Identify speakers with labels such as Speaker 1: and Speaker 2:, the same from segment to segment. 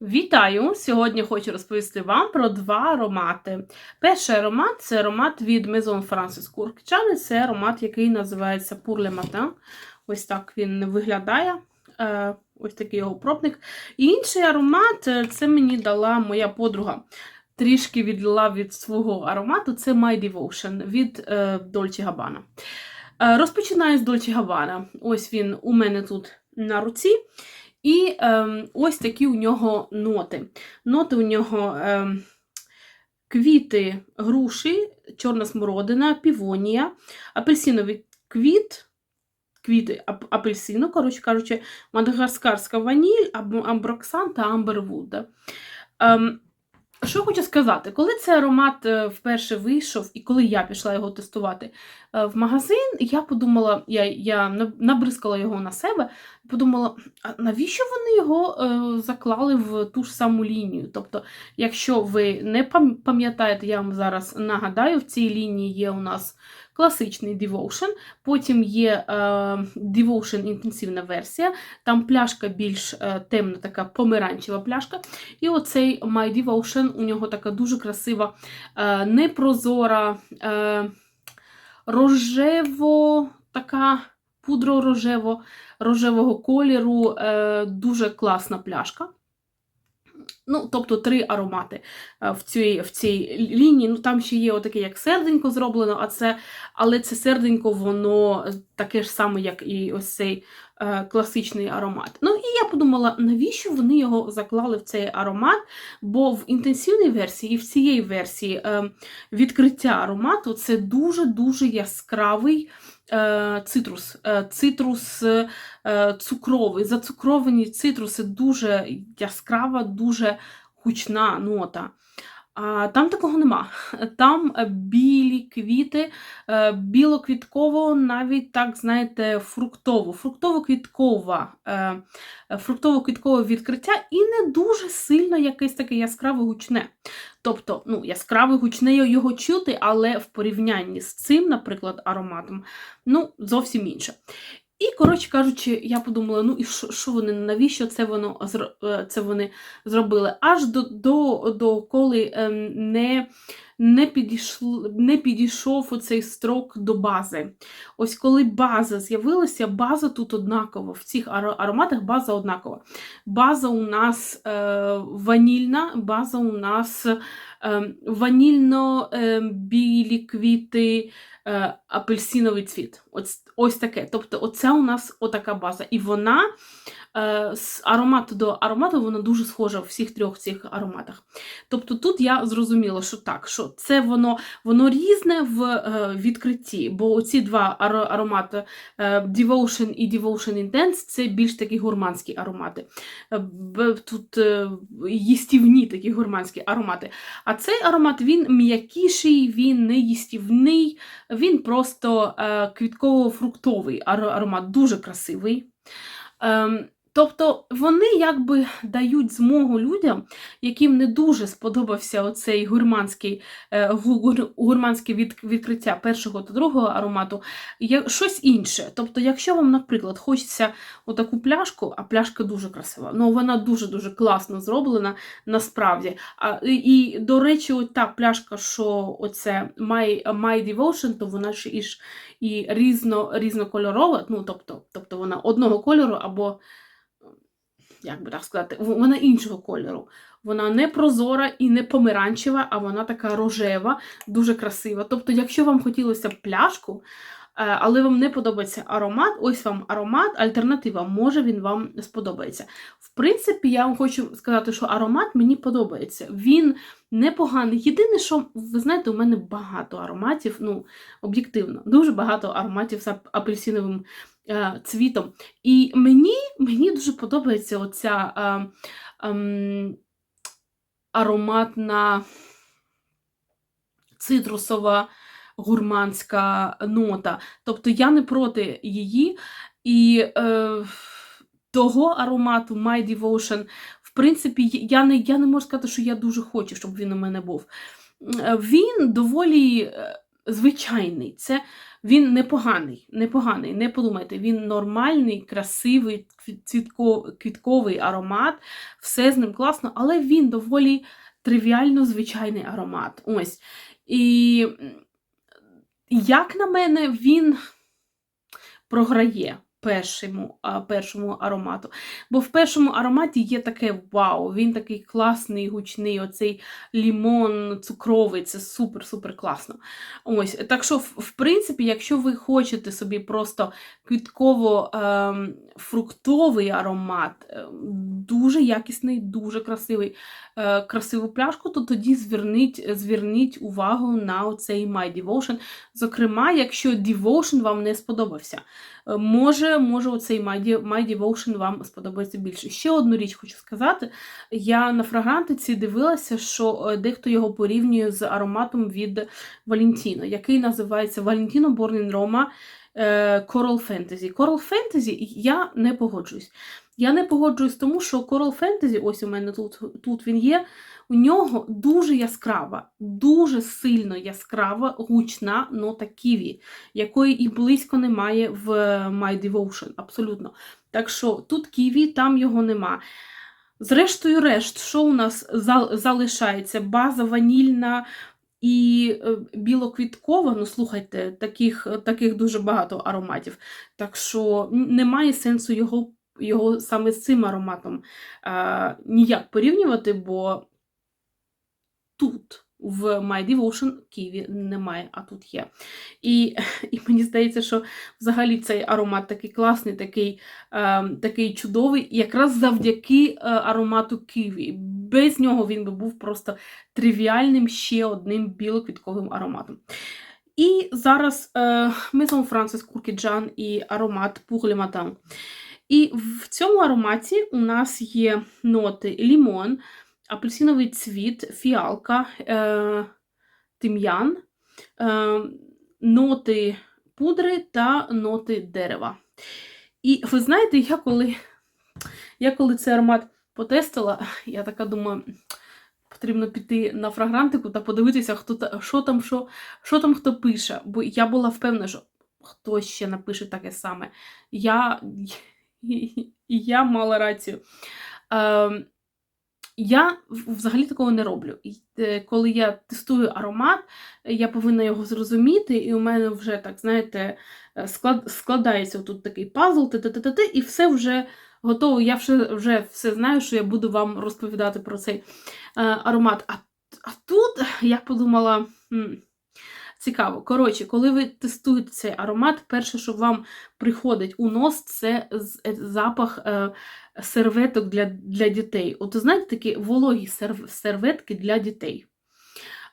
Speaker 1: Вітаю! Сьогодні хочу розповісти вам про два аромати. Перший аромат це аромат від Maison Francis Kurkdjian. Це аромат, який називається Pour le Matin. Ось так він виглядає. Е, Ось такий його пробник. І інший аромат е, це мені дала моя подруга. Трішки відлила від свого аромату. Це My Devotion від е, Dolce Gabbana. Розпочинаю з Dolce Gabbana. Ось він у мене тут на руці. І ем, ось такі у нього ноти. Ноти у нього ем, квіти груші, чорна смородина, півонія, апельсиновий квіт, квіти ап- апельсину, коротше кажучи, мадагаскарська ваніль, амброксан та амбервуд. Ем, що хочу сказати, коли цей аромат е, вперше вийшов, і коли я пішла його тестувати е, в магазин, я подумала, я, я на- набризкала його на себе, подумала, а навіщо вони його е, заклали в ту ж саму лінію? Тобто, якщо ви не пам'ятаєте, я вам зараз нагадаю, в цій лінії є у нас класичний Devotion, потім є е, Devotion інтенсивна версія, там пляшка більш е, темна, така помаранчева пляшка. І оцей My Devotion, у нього така дуже красива, е, непрозора, рожево, така пудро-рожево, рожевого кольору, дуже класна пляшка. Ну, тобто три аромати е, в цій, в цій лінії. Ну, там ще є отаке, як серденько зроблено, а це, але це серденько, воно таке ж саме, як і ось цей е, класичний аромат. Ну, подумала, навіщо вони його заклали в цей аромат? Бо в інтенсивній версії і в цієї версії е, відкриття аромату це дуже-дуже яскравий е, цитрус. Е, цитрус цукровий. Зацукровані цитруси дуже яскрава, дуже гучна нота. А там такого нема. Там е, білі квіти, е, білоквітково, навіть так, знаєте, фруктово, е, фруктово-квіткове відкриття і не дуже сильно якесь таке яскраве гучне. Тобто, ну, яскраве гучне його чути, але в порівнянні з цим, наприклад, ароматом, ну, зовсім інше. І, коротше кажучи, я подумала, ну і що, вони, навіщо це воно е, це вони зробили? Аж до, до, до коли ем, не, не, підійшл, не підійшов оцей строк до бази. Ось коли база з'явилася, база тут однакова. В цих ароматах база однакова. База у нас е, ванільна, база у нас е, ванільно-білі квіти, е, апельсиновий цвіт. Ось, ось таке. Тобто, оце у нас отака база. І вона е, з аромату до аромату вона дуже схожа в всіх трьох цих ароматах. Тобто тут я зрозуміла, що так, що це воно, воно різне в е, відкритті, бо оці два аромати е, Devotion і Devotion Intense це більш такі гурманські аромати. Е, Тут е, їстівні такі гурманські аромати. А цей аромат він м'якіший, він не їстівний, він просто е, квітково-фруктовий аромат, дуже красивий. Ем, тобто вони якби дають змогу людям, яким не дуже сподобався оцей гурманський, е, гу- гур- гурманське відкриття першого та другого аромату, щось інше. Тобто, якщо вам, наприклад, хочеться отаку пляшку, а пляшка дуже красива, ну вона дуже-дуже класно зроблена насправді. І, до речі, от та пляшка, що оце My, My Devotion, то вона ж і, і різно, різнокольорова, ну, тобто, тобто вона одного кольору або, як би так сказати, вона іншого кольору. Вона не прозора і не помаранчева, а вона така рожева, дуже красива. Тобто, якщо вам хотілося б пляшку, е, але вам не подобається аромат, ось вам аромат, альтернатива, може він вам сподобається. В принципі, я вам хочу сказати, що аромат мені подобається. Він непоганий. Єдине, що, ви знаєте, у мене багато ароматів, ну, об'єктивно, дуже багато ароматів з апельсиновим цвітом. І мені, мені дуже подобається оця е, ем, ароматна цитрусова гурманська нота. Тобто я не проти її. І е, того аромату My Devotion, в принципі, я не, я не можу сказати, що я дуже хочу, щоб він у мене був. Е, Він доволі. Звичайний. Це він непоганий, непоганий, не подумайте, він нормальний, красивий, квітковий аромат, все з ним класно, але він доволі тривіально звичайний аромат. Ось. І як на мене, він програє першому, першому аромату. Бо в першому ароматі є таке вау, він такий класний, гучний, оцей лімон цукровий, це супер-супер класно. Ось, так що, в, принципі, якщо ви хочете собі просто квітково-фруктовий аромат, е, дуже якісний, дуже красивий, е, красиву пляшку, то тоді зверніть, зверніть увагу на оцей My Devotion. Зокрема, якщо Devotion вам не сподобався. Може, може, оцей My, My Devotion вам сподобається більше. Ще одну річ хочу сказати. Я на фрагрантиці дивилася, що е, дехто його порівнює з ароматом від Валентіно, який називається Валентіно Born in Roma е, Coral Fantasy. Coral Fantasy я не погоджуюсь. Я не погоджуюсь тому, що Coral Fantasy, ось у мене тут, тут він є, у нього дуже яскрава, дуже сильно яскрава, гучна нота ківі, якої і близько немає в My Devotion, абсолютно. Так що тут ківі, там його нема. Зрештою, решт, що у нас зал- залишається? База ванільна і е, білоквіткова. Ну, слухайте, таких, таких дуже багато ароматів. Так що немає сенсу його, його саме з цим ароматом е, ніяк порівнювати, бо тут. В My Devotion Києві немає, а тут є. І, і мені здається, що взагалі цей аромат такий класний, такий, е, такий чудовий, якраз завдяки е, аромату Києві. Без нього він би був просто тривіальним ще одним білоквітковим ароматом. І зараз е, Maison Francis Куркіджан і аромат Pour le. І в цьому ароматі у нас є ноти лімон, апельсиновий цвіт, фіалка, е, тим'ян, е, ноти пудри та ноти дерева. І ви знаєте, я коли, я коли цей аромат потестила, я така думаю, потрібно піти на фрагрантику та подивитися, хто що, там, що, що там хто пише. Бо я була впевнена, що хтось ще напише таке саме. Я, і я мала рацію. Ем, я взагалі такого не роблю. Е, Коли я тестую аромат, я повинна його зрозуміти, і у мене вже так, знаєте, е, склад, складається тут такий пазл, ти-ти-ти-ти, і все вже готово. Я вже, вже все знаю, що я буду вам розповідати про цей е, аромат. А, а тут я подумала. «М, Цікаво. Коротше, коли ви тестуєте цей аромат, перше, що вам приходить у нос, це е, запах е, серветок для, для дітей. От знаєте, такі вологі серв, серветки для дітей.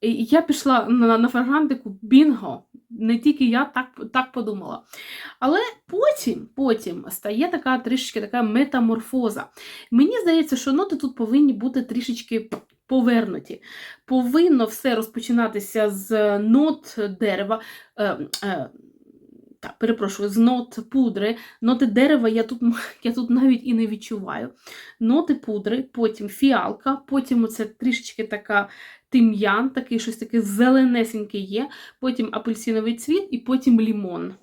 Speaker 1: І я пішла на, на фрагрантику бінго. Не тільки я так, так подумала. Але потім, потім стає така трішечки така метаморфоза. Мені здається, що ноти тут повинні бути трішечки повернуті. Повинно все розпочинатися з нот дерева. Е, е, так, перепрошую, з нот пудри. Ноти дерева я тут, я тут навіть і не відчуваю. Ноти пудри, потім фіалка, потім оце трішечки така тим'ян, такий щось таке зеленесеньке є, потім апельсиновий цвіт і потім лімон.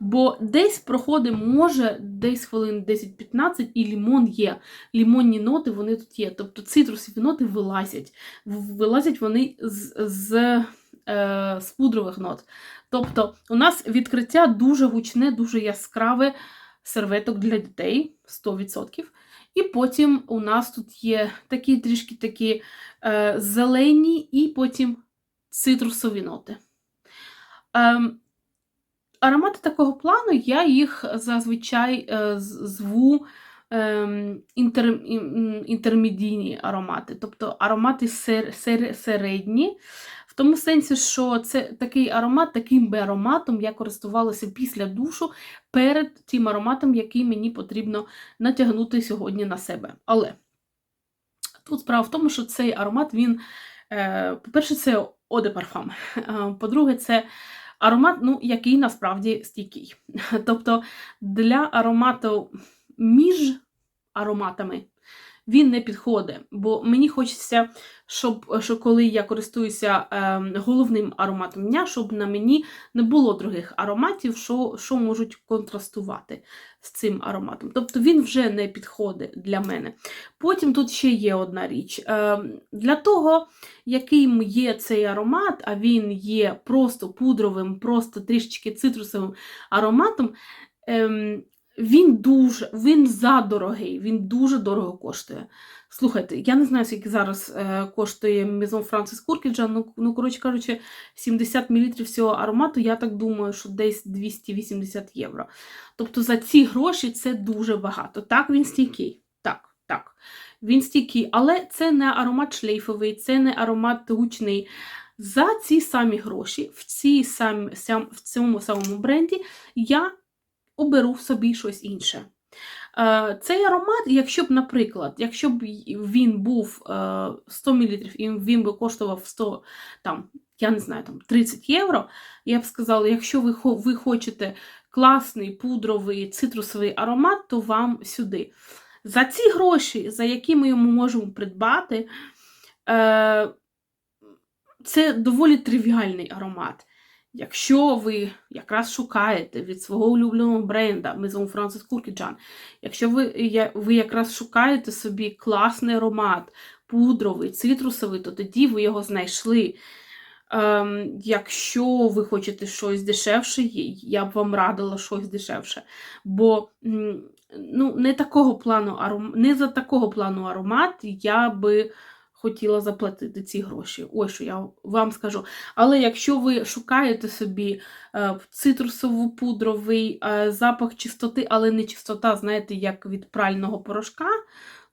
Speaker 1: Бо десь проходить, може, десь хвилин 10-15, і лімон є. Лімонні ноти вони тут є. Тобто цитрусові ноти вилазять. Вилазять вони з, з, е, з пудрових нот. Тобто, у нас відкриття дуже гучне, дуже яскраве серветок для дітей 100%. І потім у нас тут є такі трішки такі е, зелені, і потім цитрусові ноти. Ем, аромати такого плану я їх зазвичай е, зву ем, інтер, інтермедійні аромати, тобто аромати сер, сер, середні. В тому сенсі, що це такий аромат, таким би ароматом я користувалася після душу перед тим ароматом, який мені потрібно натягнути сьогодні на себе. Але тут справа в тому, що цей аромат, він, е, по-перше, це Е, По-друге, це аромат, ну, який насправді стійкий. Тобто для аромату між ароматами він не підходить. Бо мені хочеться, щоб що коли я користуюся е, головним ароматом дня, щоб на мені не було других ароматів, що, що можуть контрастувати з цим ароматом. Тобто він вже не підходить для мене. Потім тут ще є одна річ. Е, для того, яким є цей аромат, а він є просто пудровим, просто трішечки цитрусовим ароматом. Він дуже, він задорогий, він дуже дорого коштує. Слухайте, я не знаю, скільки зараз е, коштує Maison Francis Kurkdjian, ну, ну, коротше кажучи, 70 мл цього аромату, я так думаю, що десь 280 євро. Тобто за ці гроші це дуже багато. Так, він стійкий. Так, так. Він стійкий, але це не аромат шлейфовий, це не аромат гучний. За ці самі гроші, в, цій самі, в цьому самому бренді я оберу собі щось інше. Е, Цей аромат, якщо б, наприклад, якщо б він був е, 100 мл і він би коштував 100, там, я не знаю, там 30 євро, я б сказала, якщо ви, ви хочете класний пудровий цитрусовий аромат, то вам сюди. За ці гроші, за які ми йому можемо придбати, е, це доволі тривіальний аромат. Якщо ви якраз шукаєте від свого улюбленого бренда Maison Francis Kurkdjian, якщо ви, ви якраз шукаєте собі класний аромат, пудровий, цитрусовий, то тоді ви його знайшли. Ем, якщо ви хочете щось дешевше, я б вам радила щось дешевше. Бо ну, не, такого плану не за такого плану аромат я би хотіла заплатити ці гроші. Ось що я вам скажу. Але якщо ви шукаєте собі е, цитрусово-пудровий е, запах чистоти, але не чистота, знаєте, як від прального порошка,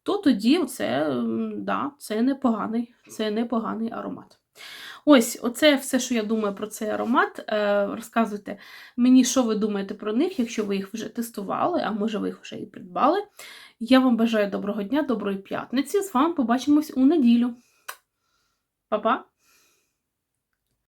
Speaker 1: то тоді це, да, це непоганий, це непоганий аромат. Ось, оце все, що я думаю про цей аромат. Е, розказуйте мені, що ви думаєте про них, якщо ви їх вже тестували, а може ви їх вже і придбали. Я вам бажаю доброго дня, доброї п'ятниці. З вами побачимось у неділю. Па-па!